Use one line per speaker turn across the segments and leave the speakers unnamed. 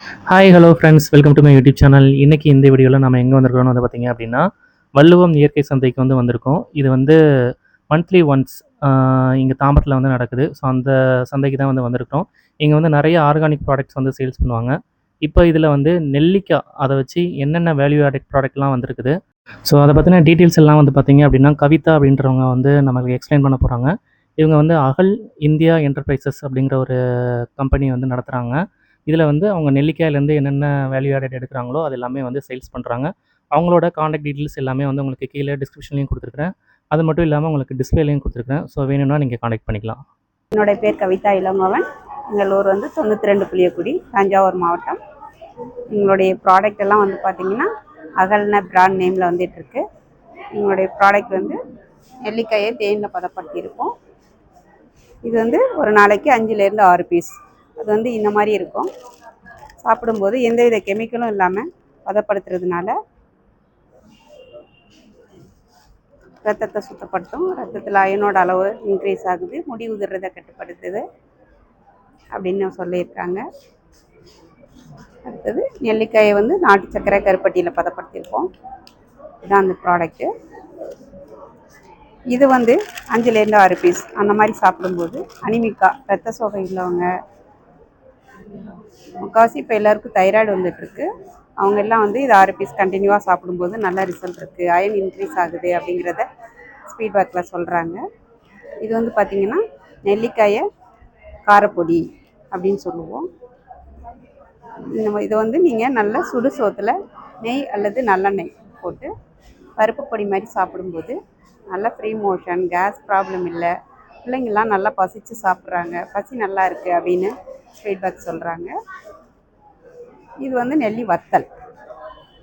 Hi hello friends welcome to my YouTube channel இன்றைக்கி இந்த வீடியோவில் நம்ம எங்கே வந்திருக்கோம்னு வந்து பார்த்திங்க அப்படின்னா வள்ளுவம் இயற்கை சந்தைக்கு வந்து வந்திருக்கோம். இது வந்து மந்த்லி ஒன்ஸ் இங்கே தாம்பரத்தில் வந்து நடக்குது. ஸோ அந்த சந்தைக்கு தான் வந்து வந்திருக்கோம் இங்கே வந்து நிறைய ஆர்கானிக் ப்ராடக்ட்ஸ் வந்து சேல்ஸ் பண்ணுவாங்க. இப்போ இதில் வந்து நெல்லிக்காய் அதை வச்சு என்னென்ன வேல்யூ ஆடட் ப்ராடக்ட்லாம் வந்திருக்குது? ஸோ அதை பற்றின டீட்டெயில்ஸ் எல்லாம் வந்து பார்த்தீங்க அப்படின்னா கவிதா அப்படின்றவங்க வந்து நமக்கு எக்ஸ்பிளைன் பண்ண போகிறாங்க இவங்க வந்து அகல் இந்தியா என்டர்பிரைசஸ் அப்படிங்கிற ஒரு கம்பெனி வந்து நடத்துகிறாங்க இதில் வந்து அவங்க நெல்லிக்காயிலேருந்து என்னென்ன வேல்யூ ஆடட் எடுக்கிறாங்களோ அது எல்லாமே வந்து சேல்ஸ் பண்ணுறாங்க அவங்களோட காண்டாக்ட் டீட்டெயில்ஸ் எல்லாமே வந்து உங்களுக்கு கீழே டிஸ்கிரிப்ஷன்லையும் கொடுத்துருக்குறேன். அது மட்டும் இல்லாமல் உங்களுக்கு டிஸ்பிளேலையும் கொடுத்துருக்கேன் ஸோ வேணும்னா நீங்கள் காண்டாக்ட் பண்ணிக்கலாம்.
என்னுடைய பேர் கவிதா இளங்கோவன். எங்கள் ஊர் வந்து தொண்ணூற்றி ரெண்டு புளியக்குடி தஞ்சாவூர் மாவட்டம். எங்களுடைய ப்ராடக்ட் எல்லாம் வந்து பார்த்திங்கன்னா அகல்ன பிராண்ட் நேமில் வந்துட்டுருக்கு. எங்களுடைய ப்ராடக்ட் வந்து நெல்லிக்காயை தேனில் பதப்படுத்தியிருப்போம் இது வந்து ஒரு நாளைக்கு அஞ்சுலேருந்து ஆறு பீஸ் அது வந்து இந்த மாதிரி இருக்கும். சாப்பிடும்போது எந்தவித கெமிக்கலும் இல்லாமல் பதப்படுத்துறதுனால ரத்தத்தை சுத்தப்படுத்தும். ரத்தத்தில் அயனோட அளவு இன்க்ரீஸ் ஆகுது. முடி உதிர்றதை கட்டுப்படுத்துது அப்படின்னு சொல்லியிருக்காங்க. அடுத்தது நெல்லிக்காயை வந்து நாட்டு சர்க்கரை கருப்பட்டியில் பதப்படுத்தியிருக்கோம். இதுதான் அந்த ப்ராடக்ட்டு இது வந்து அஞ்சுலேருந்து ஆறு பீஸ் அந்த மாதிரி சாப்பிடும்போது அனிமிக்கா ரத்த சோகை உள்ளவங்க முக்கால்வாசி இப்போ எல்லாருக்கும் தைராய்டு வந்துட்டுருக்கு. அவங்க எல்லாம் வந்து இது ஆறு பீஸ் கண்டினியூவாக சாப்பிடும்போது நல்ல ரிசல்ட் இருக்குது அயன் இன்க்ரீஸ் ஆகுது அப்படிங்கிறத ஃபீட்பேக்கில் சொல்கிறாங்க இது வந்து பார்த்திங்கன்னா நெல்லிக்காயை காரப்பொடி அப்படின்னு சொல்லுவோம். இந்த இதை வந்து நீங்கள் நல்லா சுடு சோத்தில் நெய் அல்லது நல்லெண்ணெய் போட்டு பருப்பு பொடி மாதிரி சாப்பிடும்போது நல்லா ஃப்ரீ மோஷன் கேஸ் ப்ராப்ளம் இல்லை பிள்ளைங்கள்லாம் நல்லா பசிச்சு சாப்பிட்றாங்க. பசி நல்லா இருக்குது அப்படின்னு ஃபீட்பேக் சொல்கிறாங்க இது வந்து நெல்லி வத்தல்.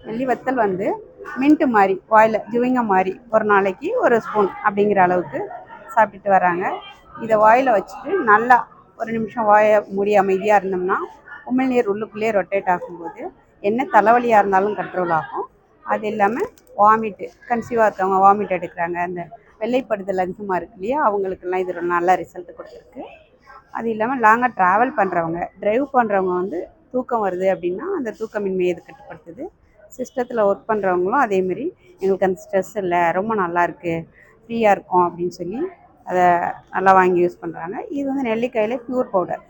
நெல்லி வத்தல் வந்து மின்ட்டு மாதிரி வாயில் ஜுவிங்க மாதிரி ஒரு நாளைக்கு ஒரு ஸ்பூன் அப்படிங்கிற அளவுக்கு சாப்பிட்டுட்டு வராங்க. இதை வாயில் வச்சுட்டு நல்லா ஒரு நிமிஷம் வாயை மூடி அமைதியாக இருந்தோம்னா உமிழ்நீர் உள்ளுக்குள்ளேயே ரொட்டேட் ஆகும்போது என்ன தலைவலியாக இருந்தாலும் கண்ட்ரோல் ஆகும். அது இல்லாமல் வாமிட்டு கன்சீவாக இருக்கவங்க வாமிட் எடுக்கிறாங்க. அந்த வெள்ளைப்படுதல் அதிகமாக இருக்கு இல்லையா? அவங்களுக்கெல்லாம் இது ஒரு நல்ல ரிசல்ட் கொடுத்துருக்கு. அது இல்லாமல் லாங்காக ட்ராவல் பண்ணுறவங்க ட்ரைவ் பண்ணுறவங்க வந்து தூக்கம் வருது அப்படின்னா அந்த தூக்கமின்மையை இது கட்டுப்படுத்துது. சிஸ்டத்தில் ஒர்க் பண்ணுறவங்களும் அதேமாரி எங்களுக்கு அந்த ஸ்ட்ரெஸ் இல்லை ரொம்ப நல்லா இருக்குது ஃப்ரீயாக இருக்கும் அப்படின்னு சொல்லி அதை நல்லா வாங்கி யூஸ் பண்ணுறாங்க இது வந்து நெல்லிக்காயில் ப்யூர் பவுடர்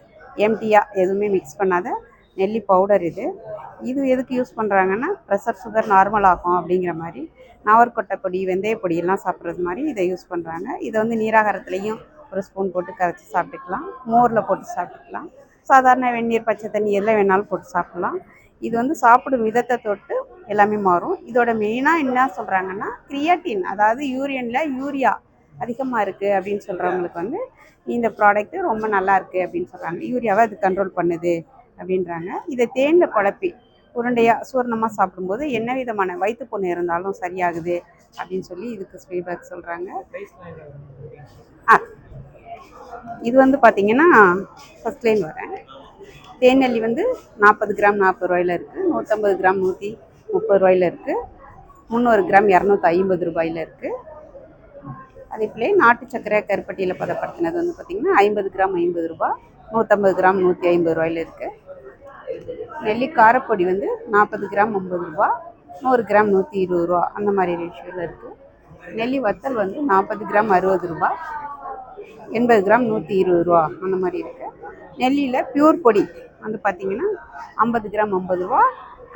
எம்டியாக எதுவுமே மிக்ஸ் பண்ணாத நெல்லி பவுடர் இது. இது எதுக்கு யூஸ் பண்ணுறாங்கன்னா ப்ரெஷர் சுகர் நார்மல் ஆகும் அப்படிங்கிற மாதிரி நாவற்கொட்டை பொடி வெந்தய பொடியெல்லாம் சாப்பிட்றது மாதிரி இதை யூஸ் பண்ணுறாங்க இதை வந்து நீராகாரத்துலேயும் ஒரு ஸ்பூன் போட்டு கரைச்சி சாப்பிட்டுக்கலாம். மோரில் போட்டு சாப்பிட்டுக்கலாம். சாதாரண வெந்நீர் பச்சை தண்ணி எதில் வேணாலும் போட்டு சாப்பிட்லாம். இது வந்து சாப்பிடும் விதத்தை தொட்டு எல்லாமே மாறும். இதோட மெயினாக என்ன சொல்கிறாங்கன்னா கிரியாட்டின் அதாவது யூரியனில் யூரியா அதிகமாக இருக்குது அப்படின்னு சொல்கிறவங்களுக்கு வந்து இந்த ப்ராடக்ட்டு ரொம்ப நல்லா இருக்குது அப்படின்னு சொல்கிறாங்க யூரியாவை அது கண்ட்ரோல் பண்ணுது அப்படின்றாங்க. இதை தேனில் குழப்பி உருண்டையாக சூர்ணமாக சாப்பிடும்போது என்ன விதமான வயிற்று புண்ணு இருந்தாலும் சரியாகுது அப்படின்னு சொல்லி இதுக்கு ஃபீட்பேக் சொல்கிறாங்க இது வந்து பார்த்தீங்கன்னா ஃபஸ்ட் லைன் வரேன். தேனெல்லி வந்து நாற்பது கிராம் நாற்பது ரூபாயில இருக்குது நூற்றம்பது கிராம் நூற்றி முப்பது ரூபாயில இருக்குது முந்நூறு கிராம் இரநூத்தி ஐம்பது ரூபாயில இருக்குது அதே போல நாட்டு சர்க்கரை கருப்பட்டியில் பதப்படுத்தினது வந்து பார்த்திங்கன்னா ஐம்பது கிராம் ஐம்பது ரூபா நூற்றம்பது கிராம் நூற்றி ஐம்பது ரூபாயில இருக்குது நெல்லி காரப்பொடி வந்து நாற்பது கிராம் ஐம்பது ரூபா நூறு கிராம் நூற்றி இருபது ரூபா அந்த மாதிரி ரேஷியோவில் இருக்குது நெல்லி வத்தல் வந்து நாற்பது கிராம் அறுபது ரூபா எண்பது கிராம் நூற்றி இருபது ரூபா அந்த மாதிரி இருக்குது நெல்லியில் பியூர் பொடி. வந்து பார்த்திங்கன்னா ஐம்பது கிராம் ஐம்பது ரூபா.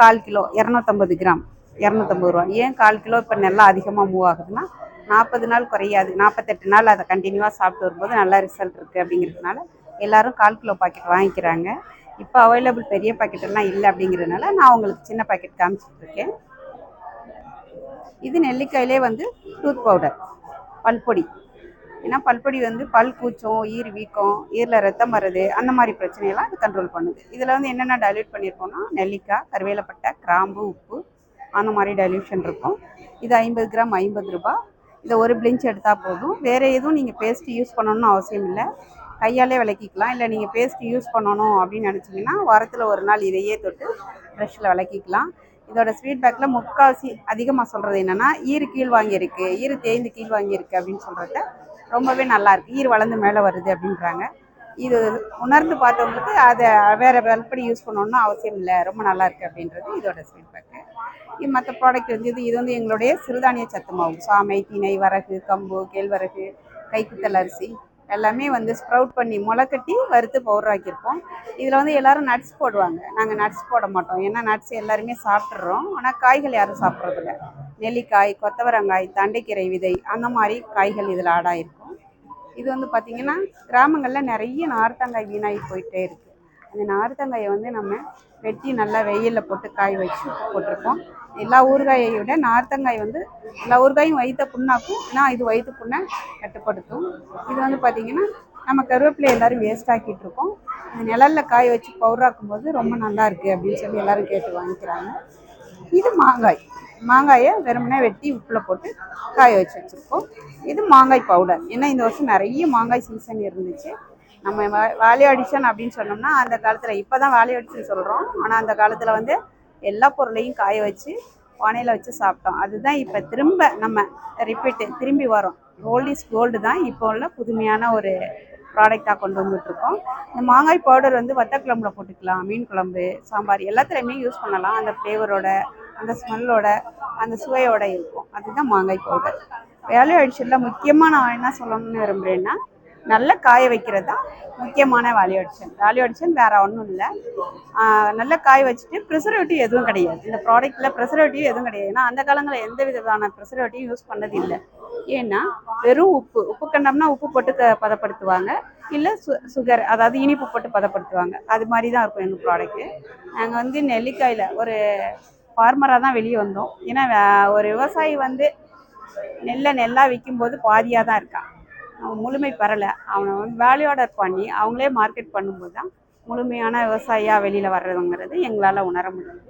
கால் கிலோ இரநூத்தம்பது கிராம் இரநூத்தம்பது ரூபா. ஏன் கால் கிலோ இப்போ நல்லா அதிகமாக மூவ் ஆகுதுன்னா நாற்பது நாள் குறையாது. நாற்பத்தெட்டு நாள் அதை கண்டினியூவாக சாப்பிட்டு வரும்போது நல்லா ரிசல்ட் இருக்குது அப்படிங்கிறதுனால எல்லாரும் கால் கிலோ பாக்கெட் வாங்கிக்கிறாங்க. இப்போ அவைலபிள் பெரிய பாக்கெட்டெல்லாம் இல்லை அப்படிங்கிறதுனால நான் உங்களுக்கு சின்ன பாக்கெட் காமிச்சிட்ருக்கேன் இது நெல்லிக்காயிலே வந்து டூத் பவுடர் பல்பொடி ஏன்னா பல்பொடி வந்து பல் கூச்சம் ஈர் வீக்கம் ஈரில் ரத்தம் வருது அந்த மாதிரி பிரச்சனையெல்லாம் அது கண்ட்ரோல் பண்ணுது. இதில் வந்து என்னென்ன டைல்யூட் பண்ணியிருக்கோம்னா நெல்லிக்காய் கருவேலப்பட்டை கிராம்பு உப்பு அந்த மாதிரி டைல்யூஷன் இருக்கும். இது ஐம்பது கிராம் ஐம்பது ரூபா. இதை ஒரு பிளிஞ்ச் எடுத்தால் போதும். வேறு எதுவும் நீங்கள் பேஸ்ட் யூஸ் பண்ணணும்னு அவசியம் இல்லை. கையாலே விளக்கிக்கலாம். இல்லை நீங்கள் பேஸ்ட் யூஸ் பண்ணணும் அப்படின்னு நினச்சிங்கன்னா வாரத்தில் ஒரு நாள் இதையே தொட்டு ப்ரெஷ்ஷில் விளக்கிக்கலாம். இதோட ஃபீட்பேக்கில் முக்கால்வாசி அதிகமாக சொல்கிறது என்னென்னா ஈர் கீழ் வாங்கியிருக்கு ஈர் தேய்ந்து கீழ் வாங்கியிருக்கு அப்படின்னு சொல்கிறத ரொம்பவே நல்லாயிருக்கு ஈர் வளர்ந்து மேலே வருது அப்படின்றாங்க. இது உணர்ந்து பார்த்தவங்களுக்கு அதை வேறு எப்படி யூஸ் பண்ணணும்னு அவசியம் இல்லை. ரொம்ப நல்லாயிருக்கு அப்படின்றது இதோட ஃபீட்பேக்கு இது மற்ற ப்ராடக்ட் வந்து இது இது வந்து எங்களுடைய சிறுதானிய சத்து மாவு. சாமை திணை வரகு கம்பு கேழ்வரகு கைக்குத்தல் அரிசி எல்லாமே வந்து ஸ்ப்ரவுட் பண்ணி முளைக்கட்டி வறுத்து பவுடர் ஆக்கியிருப்போம். இதில் வந்து எல்லாரும் நட்ஸ் போடுவாங்க. நாங்கள் நட்ஸ் போட மாட்டோம். ஏன்னா நட்ஸ் எல்லாருமே சாப்பிட்றோம் ஆனால் காய்கள் யாரும் சாப்பிட்றதில்ல. நெல்லிக்காய் கொத்தவரங்காய் தண்டைக்கீரை விதை அந்த மாதிரி காய்கள் இதில் ஆடாயிருக்கும் இது வந்து பார்த்திங்கன்னா கிராமங்களில் நிறைய நார்த்தங்காய் வீணாகி போயிட்டே இருக்குது அந்த நார்த்தங்காயை வந்து நம்ம வெட்டி நல்லா வெயிலில் போட்டு காய வச்சு போட்டிருக்கோம். எல்லா ஊறுகாயை விட நார்த்தங்காய் வந்து எல்லா ஊறுகாயும் வயிற்ற புண்ணாக்கும். ஆனால் இது வயிற்று புண்ணை கட்டுப்படுத்தும். இது வந்து பார்த்திங்கன்னா நம்ம கருவேப்பிலை எல்லாரும் வேஸ்ட் ஆக்கிட்டு இருக்கோம். இது நிழலில் காய வச்சு பவுடராக்கும் போது ரொம்ப நல்லா இருக்குது அப்படின்னு சொல்லி எல்லோரும் கேட்டு வாங்கிக்கிறாங்க. இது மாங்காய். மாங்காயை வெறுமனே வெட்டி உப்பில் போட்டு காய வச்சு வச்சுருக்கோம். இது மாங்காய் பவுடர் ஏன்னா இந்த வருஷம் நிறைய மாங்காய் சீசன் இருந்துச்சு. நம்ம வேல்யூ அடிஷன் அப்படின்னு சொன்னோம்னா அந்த காலத்தில் இப்போ தான் வேல்யூ அடிஷன் சொல்கிறோம் ஆனால் அந்த காலத்தில் வந்து எல்லா பொருளையும் காய வச்சு பானையில் வச்சு சாப்பிட்டோம். அதுதான் இப்போ திரும்ப நம்ம ரிப்பீட்டு திரும்பி வரோம். கோல்ட் இஸ் கோல்டு தான் இப்போ உள்ள புதுமையான ஒரு ப்ராடக்டாக கொண்டு வந்துட்டுருக்கோம். இந்த மாங்காய் பவுடர் வந்து வத்த குழம்புல போட்டுக்கலாம். மீன் குழம்பு சாம்பார் எல்லாத்துலேயுமே யூஸ் பண்ணலாம். அந்த ஃப்ளேவரோட அந்த ஸ்மெல்லோட அந்த சுவையோட இருக்கும். அதுதான் மாங்காய் பவுடர் வேல்யூ அடிஷனில் முக்கியமாக நான் என்ன சொல்லணும்னு விரும்புகிறேன்னா நல்ல காய வைக்கிறது தான் முக்கியமான வேல்யூ அடிஷன் வேல்யூ அடிஷன் வேறு ஒன்றும் இல்லை. நல்லா காய வச்சுட்டு ப்ரிசர்வேட்டிவ் எதுவும் கிடையாது. இந்த ப்ராடக்ட்டில் ப்ரிசர்வேட்டிவ் எதுவும் கிடையாது. ஏன்னா அந்த காலங்களில் எந்த விதமான ப்ரிசர்வேட்டிவ் யூஸ் பண்ணது இல்லை. ஏன்னா வெறும் உப்பு. உப்பு கண்டம்னா உப்பு போட்டு பதப்படுத்துவாங்க. இல்லை சு சுகர் அதாவது இனிப்பு போட்டு பதப்படுத்துவாங்க. அது மாதிரி தான் இருக்கும் எங்கள் ப்ராடக்ட்டு நாங்கள் வந்து நெல்லிக்காயில் ஒரு ஃபார்மராக தான் வெளியே வந்தோம். ஏன்னா ஒரு விவசாயி வந்து நெல்லை நெல்லாக விற்கும்போது பாதியாக தான் இருக்கான் அவன் முழுமை பெறலை. அவனை வந்து வேல்யூ ஆர்டர் பண்ணி அவங்களே மார்க்கெட் பண்ணும்போது தான் முழுமையான விவசாயியாக வெளியில் வர்றதுங்கிறது எங்களால் உணர முடியுது.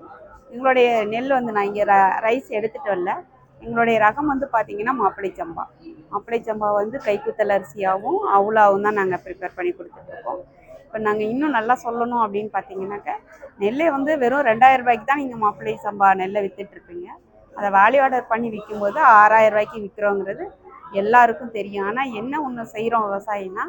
எங்களுடைய நெல் வந்து நான் இங்கே ரைஸ் எடுத்துகிட்டு வரல. எங்களுடைய ரகம் வந்து பார்த்திங்கன்னா மாப்பிளை சம்பா. மாப்பிளை சம்பா வந்து கைக்குத்தல் அரிசியாகவும் அவுலாவும் தான் நாங்கள் ப்ரிப்பேர் பண்ணி கொடுத்துட்ருக்கோம் இப்போ நாங்கள் இன்னும் நல்லா சொல்லணும் அப்படின்னு பார்த்தீங்கன்னாக்க நெல்லை வந்து வெறும் ரெண்டாயிரம் ரூபாய்க்கு தான் நீங்கள் மாப்பிளை சம்பா நெல்லை விற்றுட்ருப்பீங்க அதை வேல்யூ ஆர்டர் பண்ணி விற்கும்போது ஆறாயிரம் ரூபாய்க்கு விற்கிறோங்கிறது எல்லாருக்கும் தெரியும். ஆனால் என்ன ஒன்று செய்கிறோம் விவசாயினா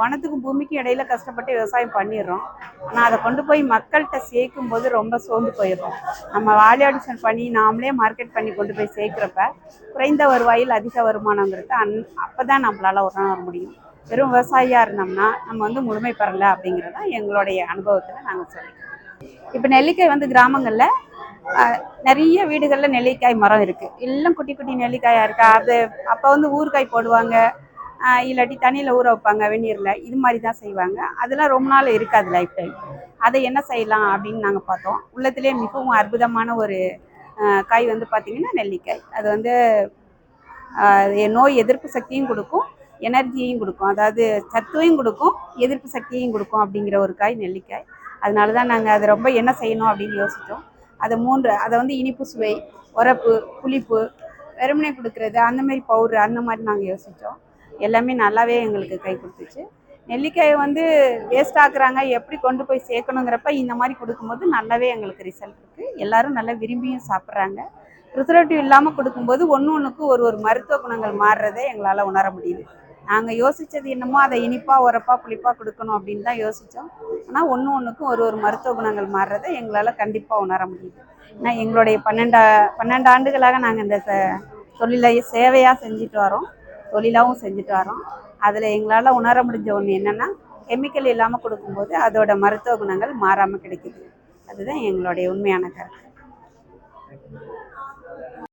வனத்துக்கும் பூமிக்கும் இடையில கஷ்டப்பட்டு விவசாயம் பண்ணிடுறோம். ஆனால் அதை கொண்டு போய் மக்கள்கிட்ட சேர்க்கும் போது ரொம்ப சோர்ந்து போயிடுறோம். நம்ம வாலி ஆடிஷன் பண்ணி நாமளே மார்க்கெட் பண்ணி கொண்டு போய் சேர்க்குறப்ப குறைந்த வருவாயில் அதிக வருமானங்கிறது அந் அப்போ தான் நம்மளால் உணர முடியும். வெறும் விவசாயியாக இருந்தோம்னா நம்ம வந்து முழுமை பெறலை அப்படிங்கிறது தான் எங்களுடைய அனுபவத்தில் நாங்கள் சொல்லிக்கிறோம் இப்போ நெல்லிக்காய் வந்து கிராமங்களில் நிறைய வீடுகளில் நெல்லிக்காய் மரம் இருக்குது எல்லாம் குட்டி குட்டி நெல்லிக்காயாக இருக்கா. அது அப்போ வந்து ஊறுகாய் போடுவாங்க. இல்லாட்டி தண்ணியில் ஊற வைப்பாங்க வெந்நீரில். இது மாதிரி தான் செய்வாங்க. அதெல்லாம் ரொம்ப நாள் இருக்காது லைஃப் டைம். அதை என்ன செய்யலாம் அப்படின்னு நாங்கள் பார்த்தோம். உள்ளத்திலே மிகவும் அற்புதமான ஒரு காய் வந்து பார்த்திங்கன்னா நெல்லிக்காய். அது வந்து நோய் எதிர்ப்பு சக்தியும் கொடுக்கும் எனர்ஜியையும் கொடுக்கும். அதாவது சத்துவையும் கொடுக்கும் எதிர்ப்பு சக்தியையும் கொடுக்கும் அப்படிங்கிற ஒரு காய் நெல்லிக்காய். அதனால தான் நாங்கள் அதை ரொம்ப என்ன செய்யணும் அப்படின்னு யோசித்தோம் அதை மூன்று அதை வந்து இனிப்பு சுவை உரப்பு புளிப்பு வெறுமனே கொடுக்குறது அந்த மாதிரி பவுட்ரு அந்த மாதிரி நாங்கள் யோசித்தோம் எல்லாமே நல்லாவே எங்களுக்கு கை கொடுத்துச்சு. நெல்லிக்காயை வந்து வேஸ்ட் ஆக்குறாங்க எப்படி கொண்டு போய் சேர்க்கணுங்கிறப்ப இந்த மாதிரி கொடுக்கும்போது நல்லாவே எங்களுக்கு ரிசல்ட் இருக்குது எல்லோரும் நல்லா விரும்பியும் சாப்பிட்றாங்க. ப்ரிசர்வேட்டிவ் இல்லாமல் கொடுக்கும்போது ஒன்று ஒன்றுக்கு ஒரு ஒரு மருத்துவ குணங்கள் மாறுறதை எங்களால் உணர முடியுது. நாங்கள் யோசித்தது என்னமோ அதை இனிப்பாக உரப்பாக புளிப்பாக கொடுக்கணும் அப்படின்னு தான் யோசித்தோம் ஆனால் ஒன்று ஒன்றுக்கும் ஒரு ஒரு மருத்துவ குணங்கள் மாறுறதை எங்களால் கண்டிப்பாக உணர முடியுது. ஏன்னா எங்களுடைய பன்னெண்டா பன்னெண்டு ஆண்டுகளாக நாங்கள் இந்த ச- தொழிலை சேவையாக செஞ்சுட்டு வரோம். தொழிலாகவும் செஞ்சுட்டு வரோம். அதில் எங்களால் உணர முடிஞ்ச ஒன்று என்னென்னா கெமிக்கல் இல்லாமல் கொடுக்கும்போது அதோட மருத்துவ குணங்கள் மாறாமல் கிடைக்குது. அதுதான் எங்களுடைய உண்மையான கருத்து.